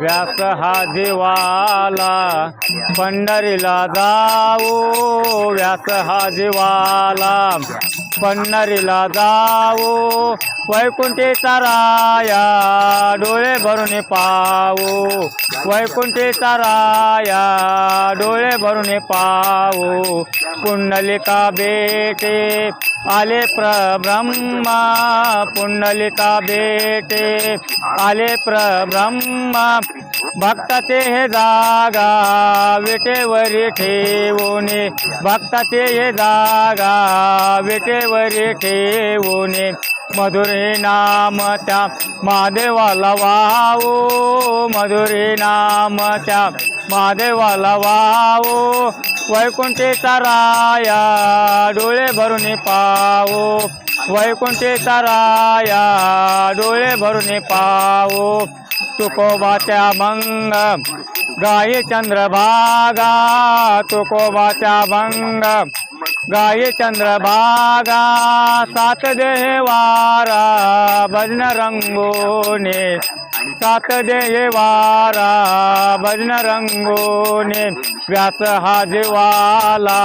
व्यास हा जीवाला पंढरीला जाऊ. व्यास हा जीवाला पंढरीला जाऊ. वैकुंठी राया डोळे भरून पावो वैकुंठी राया डोळे भरून पावो कुंडलिका बेटे आले प्र ब्रह्मा पुंडलिका बेटे आले प्र ब्रह्मा भक्ताचे हे जागा विटेवरी ठेवूने भक्ताचे हे जागा विटेवरी ठेवूने मधुरे नाम त्या महादेवाला वाहो. मधुरे नाम त्या महादेवाला वाहो. वैकुंठेचा राया डोळे भरून पाहो वैकुंठेचा राया डोळे भरून पाहो तुकोबाच्या मंग गाये चंद्रभागा. तुकोबाच्या मंग गाये चंद्रभागा. सात देहे वारा भजन रंगोने. सात देहे वारा भजन रंगोने व्यास हा जीवाला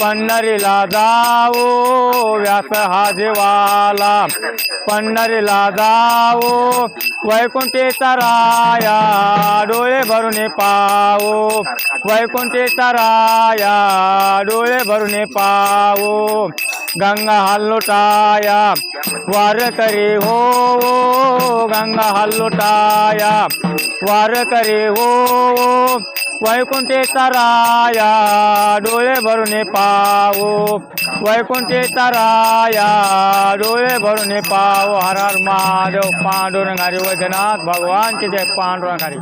पंढरीला जाओ व्यास हा जीवाला पंढरीला जाओ वैकुंठेचा राया डोळे भरून पाओ वैकुंठेचा राया डोळे भरून पाओ गंगा हल्लोटाया वार करी हो गंगा हल्लोटाया वार करी हो, हो वैकुंठेचा राया डोळे भरून पाहू वैकुंठेचा राया डोळे भरून पाहू हर हर महादेव पांडुरंगारी वैद्यनाथ भगवान की जय पांडुरंगारी।